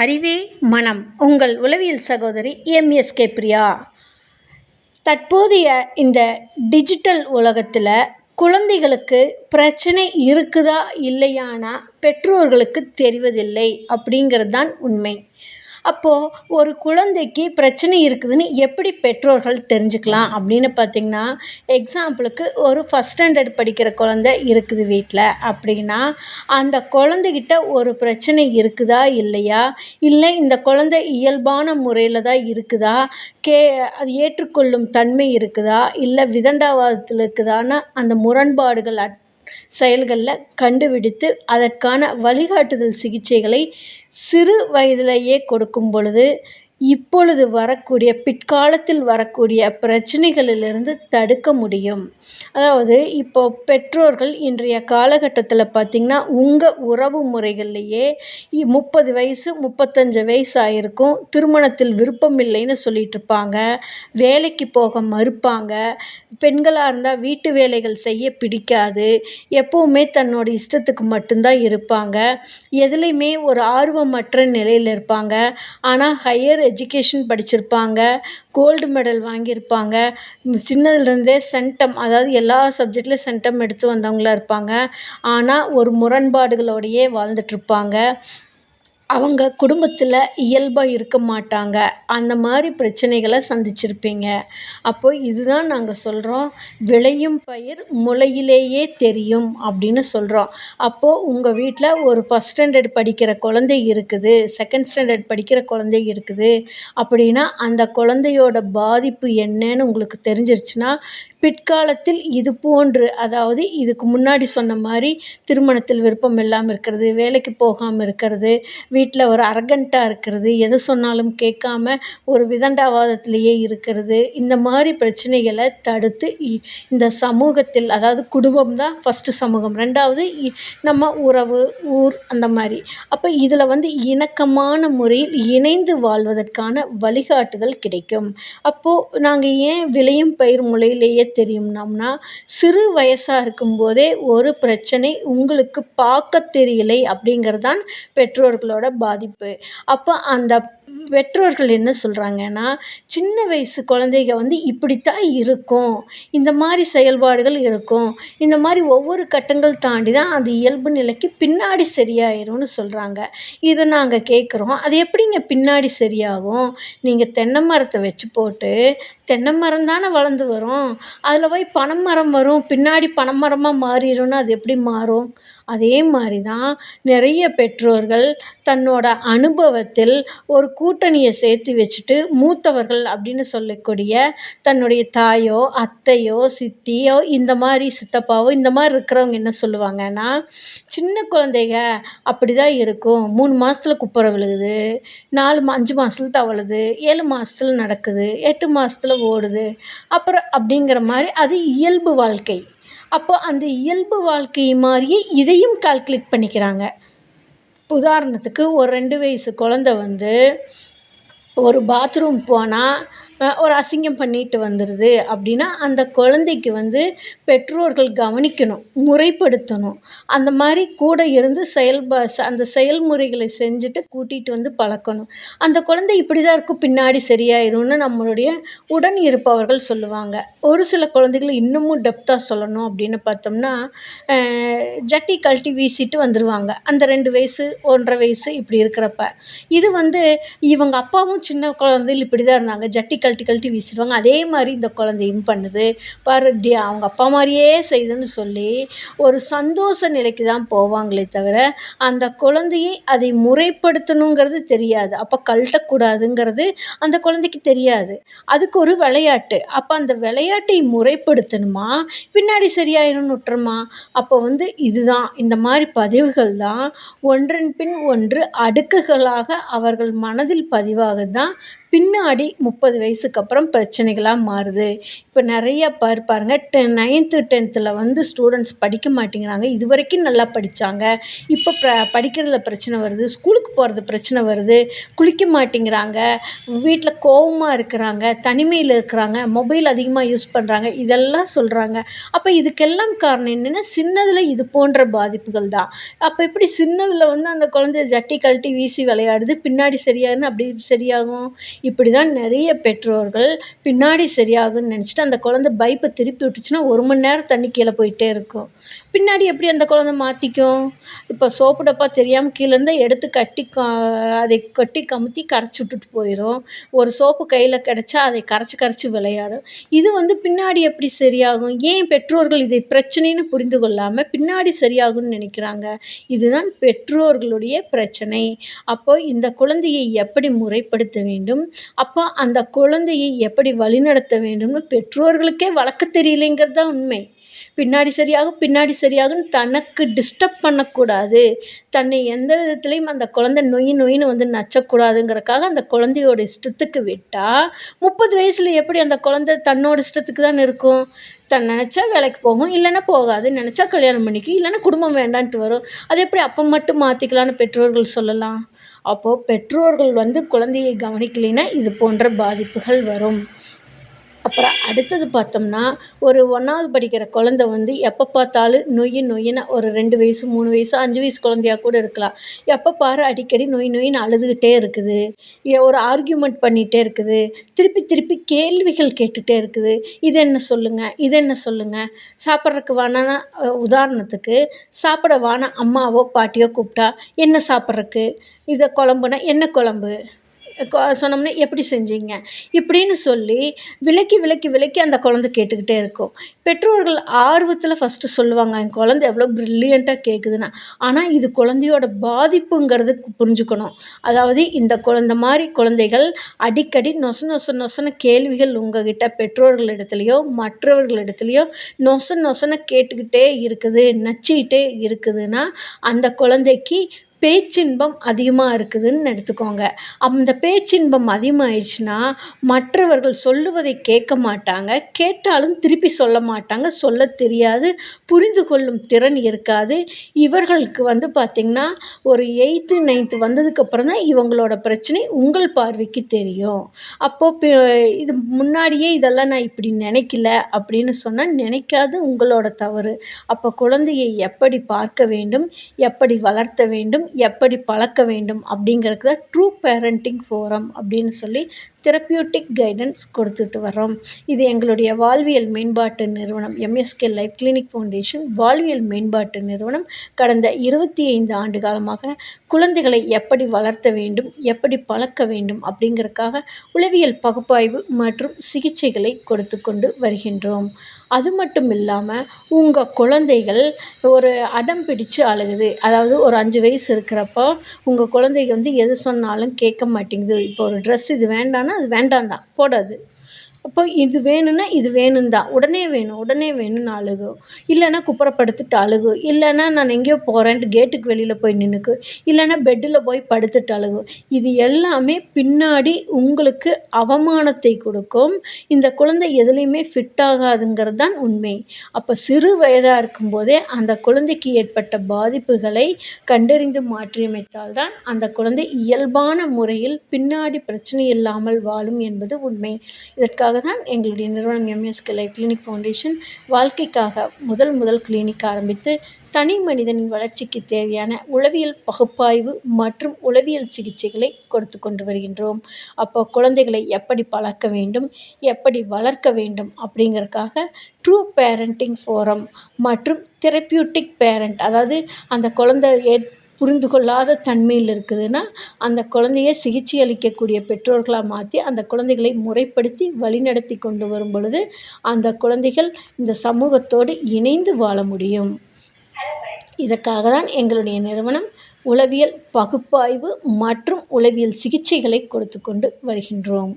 அறிவே மனம். உங்கள் உளவியல் சகோதரி எம்எஸ்கே பிரியா. தற்போதைய இந்த டிஜிட்டல் உலகத்தில் குழந்தைகளுக்கு பிரச்சனை இருக்குதா இல்லையானா பெற்றோர்களுக்கு தெரிவதில்லை அப்படிங்கிறது தான் உண்மை. அப்போது ஒரு குழந்தைக்கு பிரச்சனை இருக்குதுன்னு எப்படி பெற்றோர்கள் தெரிஞ்சுக்கலாம் அப்படின்னு பார்த்தீங்கன்னா எக்ஸாம்பிளுக்கு ஒரு ஃபஸ்ட் ஸ்டாண்டர்ட் படிக்கிற குழந்த இருக்குது வீட்டில் அப்படின்னா அந்த குழந்தைகிட்ட ஒரு பிரச்சனை இருக்குதா இல்லையா? இல்லை இந்த குழந்தை இயல்பான முறையில் தான் இருக்குதா? கே அது ஏற்றுக்கொள்ளும் தன்மை இருக்குதா? இல்லை விதண்டாவாதத்தில் இருக்குதான்னு அந்த முரண்பாடுகள் அட் செயல்களில் கண்டுபிடித்து அதற்கான வழிகாட்டுதல் சிகிச்சைகளை சிறு வயதிலேயே கொடுக்கும் பொழுது இப்பொழுது வரக்கூடிய பிற்காலத்தில் வரக்கூடிய பிரச்சனைகளிலிருந்து தடுக்க முடியும். அதாவது இப்போ பெற்றோர்கள் இன்றைய காலகட்டத்தில் பார்த்திங்கன்னா உங்கள் உறவு முறைகள்லையே முப்பது வயசு முப்பத்தஞ்சு வயசு ஆகிருக்கும் திருமணத்தில் விருப்பம் இல்லைன்னு சொல்லிகிட்ருப்பாங்க வேலைக்கு போக மறுப்பாங்க. பெண்களாக இருந்தால் வீட்டு வேலைகள் செய்ய பிடிக்காது. எப்போவுமே தன்னோட இஷ்டத்துக்கு மட்டும்தான் இருப்பாங்க. எதுலேயுமே ஒரு ஆர்வமற்ற நிலையில் இருப்பாங்க. ஆனால் ஹையர் எஜுகேஷன் படிச்சிருப்பாங்க கோல்டு மெடல் வாங்கியிருப்பாங்க. சின்னதுலேருந்தே சென்டம் அதாவது எல்லா சப்ஜெக்ட்லேயும் சென்டம் எடுத்து வந்தவங்களாக இருப்பாங்க. ஆனால் ஒரு முரண்பாடுகளோடையே வாழ்ந்துட்டுருப்பாங்க. அவங்க குடும்பத்தில் இயல்பாக இருக்க மாட்டாங்க. அந்த மாதிரி பிரச்சனைகளை சந்திச்சிருப்பீங்க. அப்போது இதுதான் நாங்கள் சொல்கிறோம் விளையும் பயிர் முளையிலேயே தெரியும் அப்படின்னு சொல்கிறோம் அப்போது உங்கள் வீட்டில் ஒரு ஃபஸ்ட் ஸ்டாண்டர்ட் படிக்கிற குழந்தை இருக்குது செகண்ட் ஸ்டாண்டர்ட் படிக்கிற குழந்தை இருக்குது அப்படின்னா அந்த குழந்தையோட பாதிப்பு என்னன்னு உங்களுக்கு தெரிஞ்சிருச்சுன்னா பிற்காலத்தில் இது போன்று அதாவது இதுக்கு முன்னாடி சொன்ன மாதிரி திருமணத்தில் விருப்பம் இல்லாமல் இருக்கிறது வேலைக்கு போகாமல் இருக்கிறது வீட்டில் ஒரு அரகண்ட்டாக இருக்கிறது எது சொன்னாலும் கேட்காம ஒரு விதண்டாவாதத்திலேயே இருக்கிறது இந்த மாதிரி பிரச்சனைகளை தடுத்து இந்த சமூகத்தில் அதாவது குடும்பம் தான் ஃபஸ்ட்டு சமூகம். ரெண்டாவது நம்ம உறவு ஊர் அந்த மாதிரி. அப்போ இதில் வந்து இணக்கமான முறையில் இணைந்து வாழ்வதற்கான வழிகாட்டுதல் கிடைக்கும். அப்போது நாங்கள் ஏன் விளையும் பயிர் முளையிலேயே தெரியும்னோம்னா சிறு வயசாக இருக்கும்போதே ஒரு பிரச்சனை உங்களுக்கு பார்க்க தெரியலை அப்படிங்கிறது தான் பெற்றோர்களோட பாதிப்பு. அப்போ அந்த பெற்றோர்கள் என்ன சொல்கிறாங்கன்னா சின்ன வயசு குழந்தைக வந்து இப்படித்தான் இருக்கும். இந்த மாதிரி செயல்பாடுகள் இருக்கும். இந்த மாதிரி ஒவ்வொரு கட்டங்கள் தாண்டி தான் அது இயல்பு நிலைக்கு பின்னாடி சரியாயிரும்னு சொல்கிறாங்க இதை நாங்கள் கேட்குறோம் அது எப்படிங்க பின்னாடி சரியாகும்? நீங்கள் தென்னை மரத்தை வச்சு போட்டு தென்னை மரம் தானே வளர்ந்து வரும். அதில் போய் பனை மரம் வரும். பின்னாடி பனை மரமாக மாறிடும்னா அது எப்படி மாறும்? அதே மாதிரி தான் நிறைய பெற்றோர்கள் தன்னோட அனுபவத்தில் ஒரு கூட்டணியை சேர்த்து வச்சுட்டு மூத்தவர்கள் அப்படின்னு சொல்லக்கூடிய தன்னுடைய தாயோ அத்தையோ சித்தியோ இந்த மாதிரி சித்தப்பாவோ இந்த மாதிரி இருக்கிறவங்க என்ன சொல்லுவாங்கன்னா சின்ன குழந்தைங்க அப்படி தான் இருக்கும். மூணு மாதத்துல குப்புற விழுகுது நாலு அஞ்சு மாதத்துல தவழுது ஏழு மாதத்துல நடக்குது எட்டு மாதத்துல ஓடுது. அப்புறம் அப்படிங்கிற மாதிரி அது இயல்பு வாழ்க்கை. அப்போ அந்த இயல்பு வாழ்க்கை மாதிரியே இதையும் கால்குலேட் பண்ணிக்கிறாங்க. உதாரணத்துக்கு ஒரு ரெண்டு வயசு குழந்த வந்து ஒரு பாத்ரூம் போனால் ஒரு அசிங்கம் பண்ணிட்டு வந்துடுது அப்படின்னா அந்த குழந்தைக்கு வந்து பெற்றோர்கள் கவனிக்கணும் முறைப்படுத்தணும். அந்த மாதிரி கூட இருந்து செயல்பா அந்த செயல்முறைகளை செஞ்சுட்டு கூட்டிகிட்டு வந்து பழக்கணும். அந்த குழந்தை இப்படி தான் இருக்கும் பின்னாடி சரியாயிரும்னு நம்மளுடைய உடன் இருப்பவர்கள் சொல்லுவாங்க. ஒரு சில குழந்தைகள் இன்னமும் டெப்த்தாக சொல்லணும் அப்படின்னு பார்த்தோம்னா ஜட்டி கழட்டி வீசிட்டு வந்துடுவாங்க அந்த ரெண்டு வயசு ஒன்றரை வயசு இப்படி இருக்கிறப்ப. இது வந்து இவங்க அப்பாவும் சின்ன குழந்தையில் இப்படி தான் இருந்தாங்க. ஜட்டி கழட்டி கழட்டி வீசிடுவாங்க. அதே மாதிரி இந்த குழந்தையும் பண்ணுது. பாரு அவங்க அப்பா மாதிரியே செய்யுதுன்னு சொல்லி ஒரு சந்தோஷ நிலைக்கு தான் போவாங்களே தவிர அந்த குழந்தையை அதை முறைப்படுத்தணுங்கிறது தெரியாது. அப்போ கழட்டக்கூடாதுங்கிறது அந்த குழந்தைக்கு தெரியாது. அதுக்கு ஒரு விளையாட்டு. அப்போ அந்த விளையாட்டை முறைப்படுத்தணுமா? பின்னாடி சரியாயிடும்னு விட்டுருமா அப்போ வந்து இதுதான். இந்த மாதிரி பதிவுகள் தான் ஒன்றன் பின் ஒன்று அடுக்குகளாக அவர்கள் மனதில் பதிவாக தான் பின்னாடி முப்பது வயசுக்கு அப்புறம் பிரச்சனைகளாக மாறுது. இப்போ நிறைய பார் பாருங்க டென் நைன்த்து டென்த்தில் வந்து ஸ்டூடெண்ட்ஸ் படிக்க மாட்டேங்கிறாங்க. இது வரைக்கும் நல்லா படித்தாங்க இப்போ ப படிக்கிறதுல பிரச்சனை வருது ஸ்கூலுக்கு போகிறது பிரச்சனை வருது குளிக்க மாட்டேங்கிறாங்க வீட்டில் கோவமாக இருக்கிறாங்க தனிமையில் இருக்கிறாங்க மொபைல் அதிகமாக யூஸ் பண்ணுறாங்க இதெல்லாம் சொல்கிறாங்க அப்போ இதுக்கெல்லாம் காரணம் என்னென்னா சின்னதில் இது போன்ற பாதிப்புகள் தான். அப்போ எப்படி சின்னதில் வந்து அந்த குழந்தைய ஜட்டி கழட்டி வீசி விளையாடுது பின்னாடி சரியாகுன்னு அப்படி சரியாகும்? இப்படி தான் நிறைய பெற்றோர்கள் பின்னாடி சரியாகும்னு நினச்சிட்டு அந்த குழந்த பைப்பை திருப்பி விட்டுச்சுன்னா ஒரு மணி நேரம் தண்ணி கீழே போயிட்டே இருக்கும். பின்னாடி எப்படி அந்த குழந்த மாற்றிக்கும் இப்போ சோப்பு டப்பா தெரியாமல் கீழே இருந்தால் எடுத்து கட்டி கா அதை கட்டி கமுத்தி கரைச்சி விட்டுட்டு போயிடும் ஒரு சோப்பு கையில் கிடச்சா அதை கரைச்சி கரைச்சி விளையாடும். இது வந்து பின்னாடி எப்படி சரியாகும்? ஏன் பெற்றோர்கள் இதை பிரச்சனைன்னு புரிந்து கொள்ளாமல் பின்னாடி சரியாகும்னு நினைக்கிறாங்க? இதுதான் பெற்றோர்களுடைய பிரச்சனை. அப்போ இந்த குழந்தையை எப்படி முறைப்படுத்த வேண்டும்? அப்போ அந்த குழந்தையை எப்படி வழிநடத்த வேண்டும்னு பெற்றோர்களுக்கே வளர்க்க தெரியலைங்கிறது தான் உண்மை. பின்னாடி சரியாகும் பின்னாடி சரியாகும்னு தனக்கு டிஸ்டர்ப் பண்ணக்கூடாது. தன்னை எந்த விதத்துலேயும் அந்த குழந்த நொய் நொயின்னு வந்து நச்சக்கூடாதுங்கிறக்காக அந்த குழந்தையோட இஷ்டத்துக்கு விட்டால் முப்பது வயசில் எப்படி அந்த குழந்த தன்னோட இஷ்டத்துக்கு தான் இருக்கும்? தன் நினச்சா வேலைக்கு போகும் இல்லைன்னா போகாது. நினச்சா கல்யாணம் பண்ணிக்கும் இல்லைன்னா குடும்பம் வேண்டான்ட்டு வரும். அது எப்படி அப்போ மட்டும் மாற்றிக்கலான்னு பெற்றோர்கள் சொல்லலாம்? அப்போது பெற்றோர்கள் வந்து குழந்தையை கவனிக்கலைன்னா இது போன்ற பாதிப்புகள் வரும். அப்புறம் அடுத்தது பார்த்தோம்னா ஒரு ஒன்றாவது படிக்கிற குழந்த வந்து எப்போ பார்த்தாலும் நொய் நொய்யின்னு ஒரு ரெண்டு வயசு மூணு வயசு அஞ்சு வயசு குழந்தையா கூட இருக்கலாம். எப்போ பாரு அடிக்கடி நொய் நொய்யின்னு அழுதுகிட்டே இருக்குது. ஒரு ஆர்கியூமெண்ட் பண்ணிகிட்டே இருக்குது. திருப்பி திருப்பி கேள்விகள் கேட்டுகிட்டே இருக்குது. இது என்ன சொல்லுங்கள் இது என்ன சொல்லுங்கள் சாப்பிட்றதுக்கு வேணான்னா உதாரணத்துக்கு சாப்பிட வேணாம் அம்மாவோ பாட்டியோ கூப்பிட்டா என்ன சாப்பிட்றக்கு இதை குழம்புனா என்ன குழம்பு? சொன்னோம்னா எப்படி செஞ்சீங்க? இப்படின்னு சொல்லி விளக்கி விளக்கி விளக்கி அந்த குழந்த கேட்டுக்கிட்டே இருக்கும். பெற்றோர்கள் ஆர்வத்தில் ஃபஸ்ட்டு சொல்லுவாங்க என் குழந்த எவ்வளோ ப்ரில்லியண்ட்டாக கேட்குதுன்னா ஆனால் இது குழந்தையோட பாதிப்புங்கிறது புரிஞ்சுக்கணும். அதாவது இந்த குழந்த மாதிரி குழந்தைகள் அடிக்கடி நொச நொச நொசன கேள்விகள் உங்ககிட்ட பெற்றோர்களிடத்துலையோ மற்றவர்களிடத்துலையோ நொச நொசன கேட்டுக்கிட்டே இருக்குது நச்சிக்கிட்டே இருக்குதுன்னா அந்த குழந்தைக்கு பேச்சின்பம் அதிகமாக இருக்குதுன்னு எடுத்துக்கோங்க. அந்த பேச்சின்பம் அதிகமாகிடுச்சின்னா மற்றவர்கள் சொல்லுவதை கேட்க மாட்டாங்க. கேட்டாலும் திருப்பி சொல்ல மாட்டாங்க. சொல்ல தெரியாது. புரிந்து கொள்ளும் திறன் இருக்காது. இவர்களுக்கு வந்து பார்த்திங்கன்னா ஒரு எயித்து நைன்த்து வந்ததுக்கப்புறம் தான் இவங்களோட பிரச்சனை உங்கள் பார்வைக்கு தெரியும். அப்போது இது முன்னாடியே இதெல்லாம் நான் இப்படி நினைக்கல அப்படின்னு சொன்னால் நினைக்காது உங்களோட தவறு. அப்போ குழந்தையை எப்படி பார்க்க வேண்டும்? எப்படி வளர்த்த வேண்டும்? எப்படி பழக்க வேண்டும் அப்படிங்கிறதுக்கு தான் ட்ரூ பேரண்டிங் ஃபோரம் அப்படின்னு சொல்லி தெரப்பியூட்டிக் கைடன்ஸ் கொடுத்துட்டு வர்றோம். இது எங்களுடைய வாழ்வியல் மேம்பாட்டு நிறுவனம் எம்எஸ்கே லைஃப் கிளினிக் ஃபவுண்டேஷன் வாழ்வியல் மேம்பாட்டு நிறுவனம். கடந்த இருபத்தி ஐந்து ஆண்டு காலமாக குழந்தைகளை எப்படி வளர்த்த வேண்டும் எப்படி பழக்க வேண்டும் அப்படிங்கிறதுக்காக உளவியல் பகுப்பாய்வு மற்றும் சிகிச்சைகளை கொடுத்து கொண்டு வருகின்றோம். அது மட்டும் இல்லாமல் உங்கள் குழந்தைகள் ஒரு அடம் பிடித்து அழுகுது. அதாவது ஒரு அஞ்சு வயசு இருக்கிறப்போ உங்கள் குழந்தைக்கு வந்து எது சொன்னாலும் கேட்க மாட்டேங்குது. இப்போ ஒரு ட்ரெஸ் இது வேண்டாம்னா அது வேண்டாம் தான் போடாது. அப்போ இது வேணும்னா இது வேணும் தான் உடனே வேணும் உடனே வேணும்னு அழுகும் இல்லைன்னா குப்புறப்படுத்திட்டு அழுகும் இல்லைன்னா நான் எங்கேயோ போகிறேன்ட்டு கேட்டுக்கு வெளியில் போய் நின்றுக்கும் இல்லைன்னா பெட்டில் போய் படுத்துட்டு அழுகும் இது எல்லாமே பின்னாடி உங்களுக்கு அவமானத்தை கொடுக்கும். இந்த குழந்தை எதுலேயுமே ஃபிட் ஆகாதுங்கிறது தான் உண்மை. அப்போ சிறு வயதாக இருக்கும்போதே அந்த குழந்தைக்கு ஏற்பட்ட பாதிப்புகளை கண்டறிந்து மாற்றியமைத்தால் தான் அந்த குழந்தை இயல்பான முறையில் பின்னாடி பிரச்சனை இல்லாமல் வாழும் என்பது உண்மை. இதற்காக தான் எங்களுடைய நிறுவனம் எம்எஸ்கே லைஃப் கிளினிக் ஃபவுண்டேஷன் வாழ்க்கைக்காக முதல் முதல் கிளினிக் ஆரம்பித்து தனி மனிதனின் வளர்ச்சிக்கு தேவையான உளவியல் பகுப்பாய்வு மற்றும் உளவியல் சிகிச்சைகளை கொடுத்து கொண்டு வருகின்றோம். அப்போ குழந்தைகளை எப்படி பழக்க வேண்டும் எப்படி வளர்க்க வேண்டும் அப்படிங்கிறதுக்காக ட்ரூ பேரண்டிங் ஃபோரம் மற்றும் தெரப்பியூட்டிக் பேரண்ட் அதாவது அந்த குழந்தை ஏ புரிந்து கொள்ளாத தன்மையில் இருக்குதுன்னா அந்த குழந்தைய சிகிச்சை அளிக்கக்கூடிய பெற்றோர்களாக மாற்றி அந்த குழந்தைகளை முறைப்படுத்தி வழிநடத்தி கொண்டு வரும் பொழுது அந்த குழந்தைகள் இந்த சமூகத்தோடு இணைந்து வாழ முடியும். இதற்காக தான் எங்களுடைய நிறுவனம் உளவியல் பகுப்பாய்வு மற்றும் உளவியல் சிகிச்சைகளை கொடுத்து கொண்டு வருகின்றோம்.